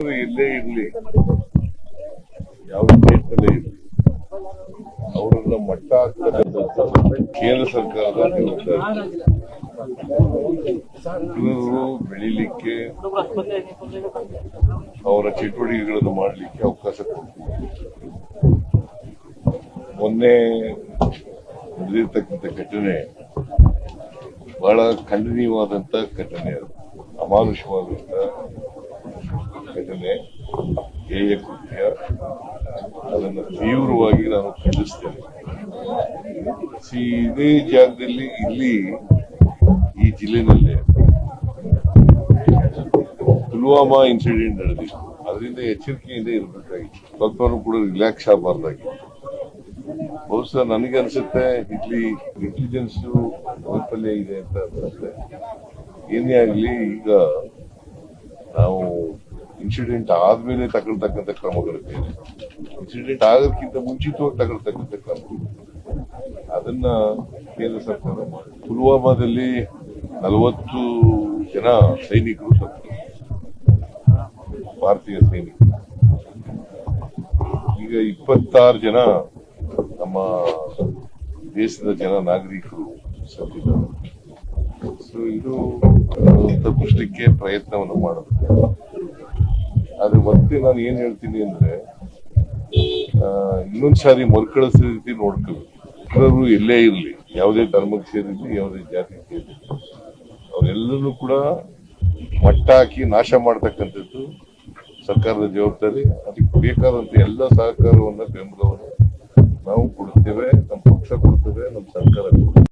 ಎಲ್ಲೇ ಇರಲಿ. ಯಾವ ಸ್ಟೇಟ್ನಲ್ಲೇ ಇರಲಿ. ಅವರನ್ನ ಮಟ್ಟ ಕೇಂದ್ರ ಸರ್ಕಾರದ ಜನರು ಬೆಳಿಲಿಕ್ಕೆ ಅವರ ಚಟುವಟಿಕೆಗಳನ್ನು ಮಾಡಲಿಕ್ಕೆ ಅವಕಾಶ ಕೊಡ್ತೀವಿ ಮೊನ್ನೆ ನಡೆದಿರ್ತಕ್ಕಂಥ ಘಟನೆ ಬಹಳ ಖಂಡನೀಯವಾದಂತ ಘಟನೆ ಅದು. ಅಮಾನುಷವಾದಂತ ಘಟನೆ ಹೇಯ ಕೃತ್ಯ ಅದನ್ನು ತೀವ್ರವಾಗಿ ನಾನು ಖಂಡಿಸ್ತೇನೆ. ಇದೇ ಜಾಗದಲ್ಲಿ ಇಲ್ಲಿ ಈ ಜಿಲ್ಲೆನಲ್ಲೇ ಪುಲ್ವಾಮಾ ಇನ್ಸಿಡೆಂಟ್ ನಡೆದಿತ್ತು. ಅದರಿಂದ ಎಚ್ಚರಿಕೆಯಿಂದ ಇರಬೇಕಾಗಿತ್ತು. ಸ್ವಲ್ಪನೂ ಕೂಡ ರಿಲ್ಯಾಕ್ಸ್ ಆಗಬಾರ್ದಾಗಿತ್ತು. ಬಹುಶಃ ನನಗೆ ಅನ್ಸುತ್ತೆ, ಇಲ್ಲಿ ಇಂಟೆಲಿಜೆನ್ಸ್ ವೈಫಲ್ಯ ಇದೆ ಅಂತ ಅನ್ಸುತ್ತೆ. ಏನೇ ಆಗಲಿ ಈಗ ನಾವು ಇನ್ಸಿಡೆಂಟ್ ಆದ್ಮೇಲೆ ತಗೊಳ್ತಕ್ಕಂಥ ಕ್ರಮಗಳಿದೆ. ಇನ್ಸಿಡೆಂಟ್ ಆಗೋದಕ್ಕಿಂತ ಮುಂಚಿತವಾಗಿ ತಗೊಳ್ತಕ್ಕಂಥ ಕ್ರಮ ಅದನ್ನ ಕೇಂದ್ರ ಸರ್ಕಾರ ಪುಲ್ವಾಮಾದಲ್ಲಿ ನಲವತ್ತು ಜನ ಸೈನಿಕರು ಸತ್ತು. ಭಾರತೀಯ ಸೈನಿಕರು. ಈಗ ಇಪ್ಪತ್ತಾರು ಜನ ನಮ್ಮ ದೇಶದ ಜನ ನಾಗರಿಕರು ಸತ್ತಿದ್ದಾರೆ. ಸೊ ಇದು ತಪ್ಪಿಸ್ಲಿಕ್ಕೆ ಪ್ರಯತ್ನವನ್ನು ಮಾಡಬೇಕು ಆದ್ರೆ ಮತ್ತೆ ನಾನು ಏನ್ ಹೇಳ್ತೀನಿ ಅಂದ್ರೆ ಇನ್ನೊಂದ್ ಸಾರಿ ಮರುಕಳಿಸಿದ ರೀತಿ ನೋಡ್ಕೋಬೇಕು ಎಲ್ಲರೂ ಎಲ್ಲೇ ಇರಲಿ, ಯಾವುದೇ ಧರ್ಮಕ್ಕೆ ಸೇರಿರಲಿ, ಯಾವುದೇ ಜಾತಿಗೆ ಸೇರಿರಲಿ. ಅವರೆಲ್ಲರೂ ಕೂಡ ಮಟ್ಟ ಹಾಕಿ ನಾಶ ಮಾಡ್ತಕ್ಕಂಥದ್ದು ಸರ್ಕಾರದ ಜವಾಬ್ದಾರಿ. ಅದಕ್ಕೆ ಬೇಕಾದಂತ ಎಲ್ಲ ಸಹಕಾರವನ್ನ ಬೆಂಬಲವನ್ನು ನಾವು ಕೊಡುತ್ತೇವೆ, ನಮ್ಮ ಪಕ್ಷ ಕೊಡ್ತೇವೆ ನಮ್ಮ ಸರ್ಕಾರ ಕೊಡ್ತೇವೆ